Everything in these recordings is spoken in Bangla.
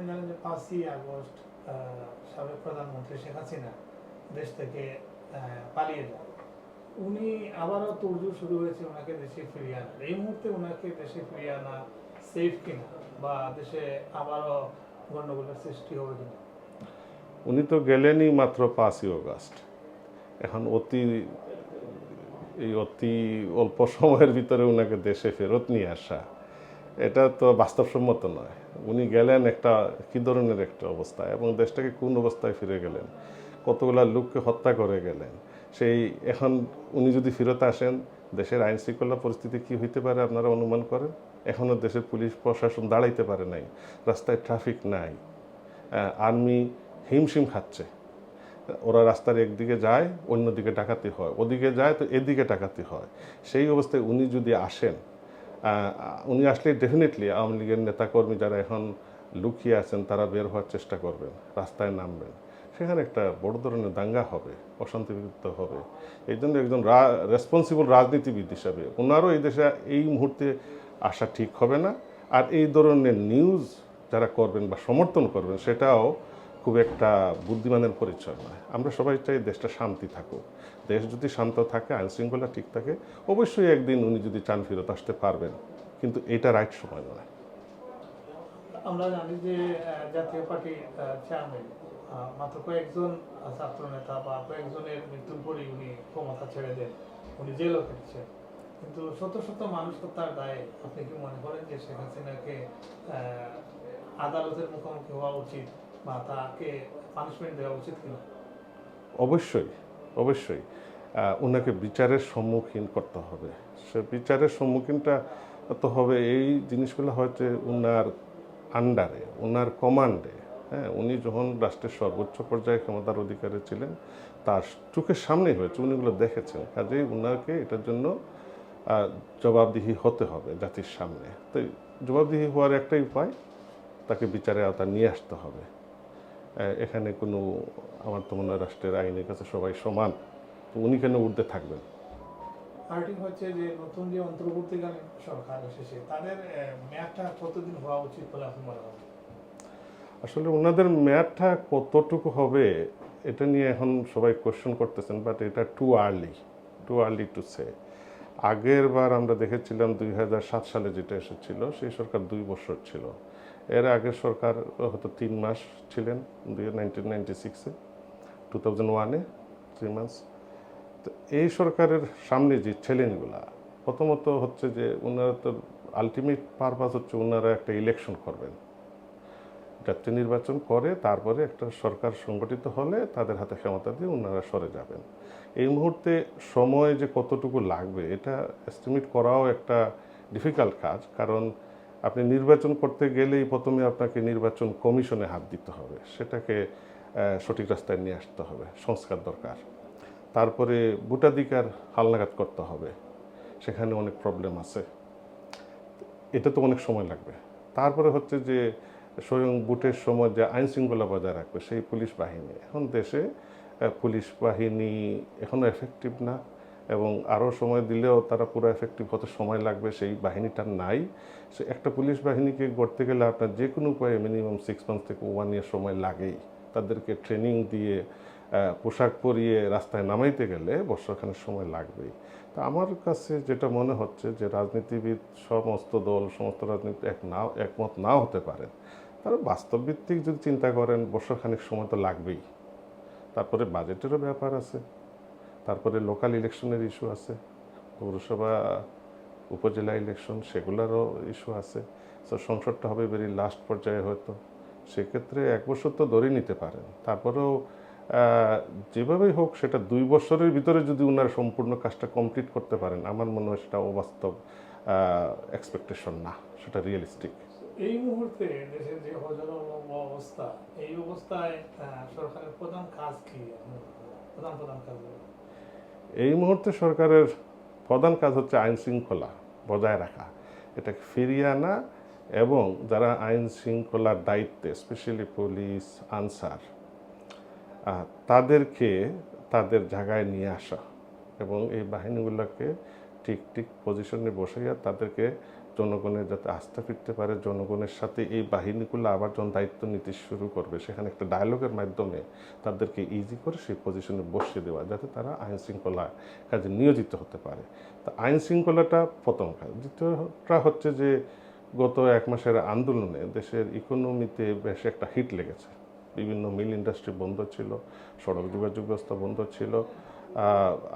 আপনি জানেন যে পাঁচই আগস্ট সাবেক প্রধানমন্ত্রী শেখ হাসিনা দেশ থেকে পালিয়ে যান। উনি আবারও তোড়জোড় শুরু হয়েছে ওনাকে দেশে ফিরিয়ে আনার। এই মুহূর্তে ওনাকে দেশে ফিরিয়ে আনা সেফ কিনা বা দেশে আবারও গণ্ডগোলের সৃষ্টি হবে কিনা? উনি তো গেলেনই মাত্র পাঁচই অগাস্ট। এখন অতি, এই অতি অল্প সময়ের ভিতরে ওনাকে দেশে ফেরত নিয়ে আসা। এটা তো বাস্তবসম্মত নয়। উনি গেলেন একটা, কী ধরনের একটা অবস্থায় এবং দেশটাকে কোন অবস্থায় ফিরে গেলেন? কতগুলা লোককে হত্যা করে গেলেন? সেই এখন উনি যদি ফেরত আসেন, দেশের আইন শৃঙ্খলা পরিস্থিতি কি হইতে পারে আপনারা অনুমান করেন? এখনও দেশের পুলিশ, প্রশাসন দাঁড়াইতে পারে নাই। রাস্তায় ট্রাফিক নাই। আর্মি হিমশিম খাচ্ছে। ওরা রাস্তার একদিকে যায়, অন্যদিকে ডাকাতি হয়। ওদিকে যায় তো এদিকে ডাকাতি হয়। সেই অবস্থায় উনি যদি আসেন উনি আসলে ডেফিনেটলি আওয়ামী লীগের নেতাকর্মী যারা এখন লুকিয়ে আছেন, তারা বের হওয়ার চেষ্টা করবেন, রাস্তায় নামবেন। সেখানে একটা বড় ধরনের দাঙ্গা হবে, অশান্তিবিদ্ধ হবে। এই জন্য একজন রেসপন্সিবল রাজনীতিবিদ হিসাবে ওনারও এই দেশে, এই মুহূর্তে আসা ঠিক হবে না। আর এই ধরনের নিউজ যারা করবেন বা সমর্থন করবেন, সেটাও খুব একটা বুদ্ধিমানের পরিচয় নয়। আমরা সবাই চাই দেশটা শান্তি থাকুক। দেশ যদি শান্ত থাকে আইন শৃঙ্খলা ঠিক থাকে, অবশ্যই একদিন উনি যদি চান ফেরত আসতে পারবেন। কিন্তু এটা রাইট সময় নয়। আমরা জানি যে জাতীয় পার্টির চেয়ারম্যান মাত্র কয়েকজন ছাত্র নেতা বা কয়েকজনের মৃত্যুর পরই উনি ক্ষমতা ছেড়ে দেন। উনি জেলও কেটেছেন কিন্তু শত শত মানুষ হত্যার দায়ে আপনি কি মনে করেন যে শেখ হাসিনাকে আদালতের মুখোমুখি হওয়া উচিত? অবশ্যই অবশ্যই। ওনাকে বিচারের সম্মুখীন করতে হবে। সে বিচারের সম্মুখীনটা তো হবে এই জিনিসগুলো হয়তো ওনার আন্ডারে ওনার কমান্ডে হ্যাঁ উনি যখন রাষ্ট্রের সর্বোচ্চ পর্যায়ে ক্ষমতার অধিকারে ছিলেন, তার চোখের সামনেই হয়েছে উনিগুলো দেখেছেন। কাজেই ওনাকে এটার জন্য জবাবদিহি হতে হবে জাতির সামনে। তো জবাবদিহি হওয়ার একটাই উপায়, তাকে বিচারের আওতা নিয়ে আসতে হবে। এখানে কোনো আমার তো মনে হয় রাষ্ট্রের আইনের কাছে সবাই সমান। তো উনি কেন উর্ধে থাকবেন? আরেকটি হচ্ছে যে নতুন যে অন্তর্বর্তীকালীন সরকার এসেছে তাদের মেয়াদটা কতদিন হওয়া উচিত বলে আপনি মনে করেন? আসলে ওনাদের মেয়াদটা কতটুকু হবে এটা নিয়ে এখন সবাই কোশ্চেন করতেছেন বাট এটা too early too early to say আগের বার আমরা দেখেছিলাম দুই হাজার সাত সালে যেটা এসেছিল সেই সরকার দুই বছর ছিল। এর আগের সরকার হয়তো তিন মাস ছিলেন নাইনটিন নাইনটি সিক্সে টু থাউজেন্ড ওয়ানে থ্রি মান্থস তো এই সরকারের সামনে যে চ্যালেঞ্জগুলা, প্রথমত হচ্ছে যে ওনারা তো আলটিমেট পারপাস হচ্ছে ওনারা একটা ইলেকশন করবেন। জাতীয় নির্বাচন করে, তারপরে একটা সরকার সংগঠিত হলে তাদের হাতে ক্ষমতা দিয়ে ওনারা সরে যাবেন। এই মুহূর্তে সময় যে কতটুকু লাগবে, এটা এস্টিমেট করাও একটা ডিফিকাল্ট কাজ, কারণ আপনি নির্বাচন করতে গেলেই প্রথমে আপনাকে নির্বাচন কমিশনে হাত দিতে হবে। সেটাকে সঠিক রাস্তায় নিয়ে আসতে হবে। সংস্কার দরকার। তারপরে ভোটাধিকার হালনাগাদ করতে হবে। সেখানে অনেক প্রবলেম আছে। এটা তো অনেক সময় লাগবে। তারপরে হচ্ছে যে, স্বয়ং বুটের সময় যে আইন শৃঙ্খলা বজায় রাখবে সেই পুলিশ বাহিনী। এখন দেশে পুলিশ বাহিনী এখনও এফেক্টিভ না। এবং আরও সময় দিলেও তারা পুরো এফেক্টিভ হতে সময় লাগবে সেই বাহিনীটা নাই। সে একটা পুলিশ বাহিনীকে গড়তে গেলে আপনার যে কোনো উপায়ে মিনিমাম সিক্স মান্থ থেকে ওয়ান ইয়ার সময় লাগেই। তাদেরকে ট্রেনিং দিয়ে পোশাক পরিয়ে রাস্তায় নামাইতে গেলে বর্ষাখানের সময় লাগবেই। তা আমার কাছে যেটা মনে হচ্ছে যে রাজনীতিবিদ সমস্ত দল, সমস্ত রাজনীতি এক না একমত নাও হতে পারেন। তারা বাস্তবভিত্তিক যদি চিন্তা করেন, বছরখানেক সময় তো লাগবেই। তারপরে বাজেটেরও ব্যাপার আছে। তারপরে লোকাল ইলেকশনের ইস্যু আছে, পৌরসভা, উপজেলা ইলেকশন সেগুলোরও ইস্যু আছে। তো সংসদটা হবে ভেরি লাস্ট পর্যায়ে হয়তো। সেক্ষেত্রে এক বছর তো ধরে নিতে পারেন। তারপরেও যেভাবেই হোক, সেটা দুই বছরের ভিতরে যদি ওনারা সম্পূর্ণ কাজটা কমপ্লিট করতে পারেন, আমার মনে হয় সেটা অবাস্তব এক্সপেকটেশন না। সেটা রিয়েলিস্টিক এই মুহূর্তে দেশের যে অবস্থা, এই অবস্থায় সরকারের প্রধান কাজ কি? প্রধান প্রধান কাজ এই মুহূর্তে সরকারের প্রধান কাজ হচ্ছে আইন শৃঙ্খলা বজায় রাখা। এটাকে ফিরিয়ে আনা এবং যারা আইন শৃঙ্খলার দায়িত্বে, স্পেশালি পুলিশ, আনসার তাদেরকে তাদের জায়গায় নিয়ে আসা এবং এই বাহিনীগুলোকে ঠিক ঠিক পজিশনে বসাইয়া তাদেরকে জনগণের যাতে আস্থা ফিরতে পারে, জনগণের সাথে এই বাহিনীগুলো আবার যখন দায়িত্ব নিতে শুরু করবে, সেখানে একটা ডায়লগের মাধ্যমে তাদেরকে ইজি করে সেই পজিশনে বসিয়ে দেওয়া যাতে তারা আইন শৃঙ্খলা কাজে নিয়োজিত হতে পারে। তো আইন শৃঙ্খলাটা প্রথম কাজ। দ্বিতীয়টা হচ্ছে যে গত এক মাসের আন্দোলনে দেশের ইকোনমিতে বেশ একটা হিট লেগেছে। বিভিন্ন মিল ইন্ডাস্ট্রি বন্ধ ছিল, সড়ক যোগাযোগ ব্যবস্থা বন্ধ ছিল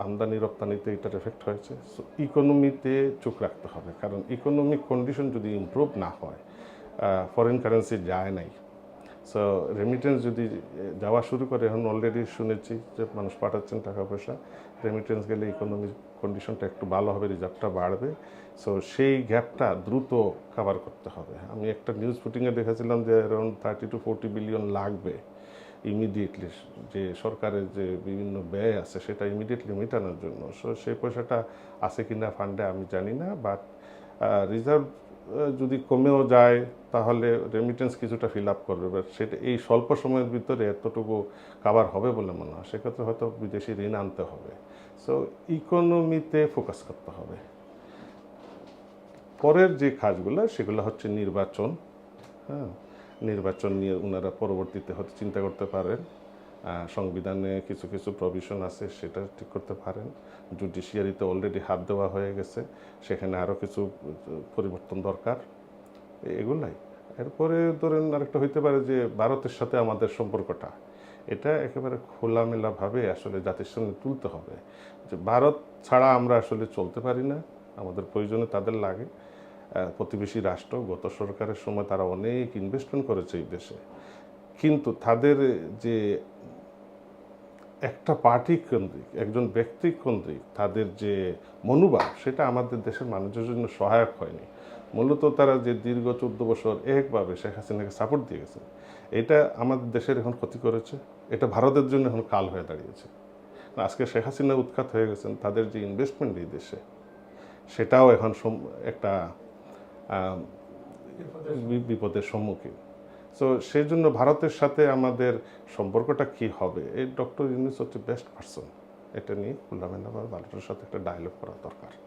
আমদানি রপ্তানিতে এটার এফেক্ট হয়েছে। সো ইকোনমিতে চোখ রাখতে হবে, কারণ ইকোনমিক কন্ডিশন যদি ইম্প্রুভ না হয় ফরেন কারেন্সি যায় নাই। সো রেমিটেন্স যদি যাওয়া শুরু করে, এখন অলরেডি শুনেছি যে মানুষ পাঠাচ্ছেন টাকা পয়সা রেমিটেন্স গেলে ইকোনমিক কন্ডিশনটা একটু ভালো হবে রিজার্ভটা বাড়বে। সো সেই গ্যাপটা দ্রুত কভার করতে হবে। আমি একটা নিউজ ফুটিংয়ে দেখেছিলাম যে around thirty to forty billion লাগবে ইমিডিয়েটলি যে সরকারের যে বিভিন্ন ব্যয় আছে, সেটা ইমিডিয়েটলি মেটানোর জন্য। সো সেই পয়সাটা আছে কিনা ফান্ডে আমি জানি না বাট রিজার্ভ যদি কমেও যায়, তাহলে রেমিটেন্স কিছুটা ফিল আপ করবে। বাট সেটা এই স্বল্প সময়ের ভিতরে এতটুকু কাভার হবে বলে মনে হয়। সেক্ষেত্রে হয়তো বিদেশি ঋণ আনতে হবে। সো ইকোনমিতে ফোকাস করতে হবে। পরের যে কাজগুলো, সেগুলো হচ্ছে নির্বাচন। হ্যাঁ নির্বাচন নিয়ে ওনারা পরবর্তীতে হয়তো চিন্তা করতে পারেন। সংবিধানে কিছু কিছু প্রভিশন আছে, সেটা ঠিক করতে পারেন। জুডিশিয়ারিতে অলরেডি হাত দেওয়া হয়ে গেছে, সেখানে আরও কিছু পরিবর্তন দরকার। এগুলাই। এরপরে ধরেন আরেকটা হইতে পারে যে, ভারতের সাথে আমাদের সম্পর্কটা। এটা একেবারে খোলামেলাভাবে আসলে জাতির সামনে তুলতে হবে। যে, ভারত ছাড়া আমরা আসলে চলতে পারি না। আমাদের প্রয়োজনে তাদের লাগে। প্রতিবেশী রাষ্ট্র, গত সরকারের সময় তারা অনেক ইনভেস্টমেন্ট করেছে এই দেশে। কিন্তু তাদের যে একটা পার্টি কেন্দ্রিক, একজন ব্যক্তি কেন্দ্রিক, তাদের যে মনোভাব, সেটা আমাদের দেশের মানুষের জন্য সহায়ক হয়নি। মূলত তারা যে দীর্ঘ চোদ্দ বছর একভাবে শেখ হাসিনাকে সাপোর্ট দিয়ে গেছে, এটা আমাদের দেশের এখন ক্ষতি করেছে। এটা ভারতের জন্য এখন কাল হয়ে দাঁড়িয়েছে। আজকে শেখ হাসিনা উৎখাত হয়ে গেছেন, তাদের যে ইনভেস্টমেন্ট এই দেশে, সেটাও এখন একটা বিপদের সম্মুখীন। সো সেই জন্য ভারতের সাথে আমাদের সম্পর্কটা কি হবে? এই ডক্টর ইউনুস হচ্ছে বেস্ট পারসন এটা নিয়ে খোলামেলা ভারতের সাথে একটা ডায়লগ করা দরকার।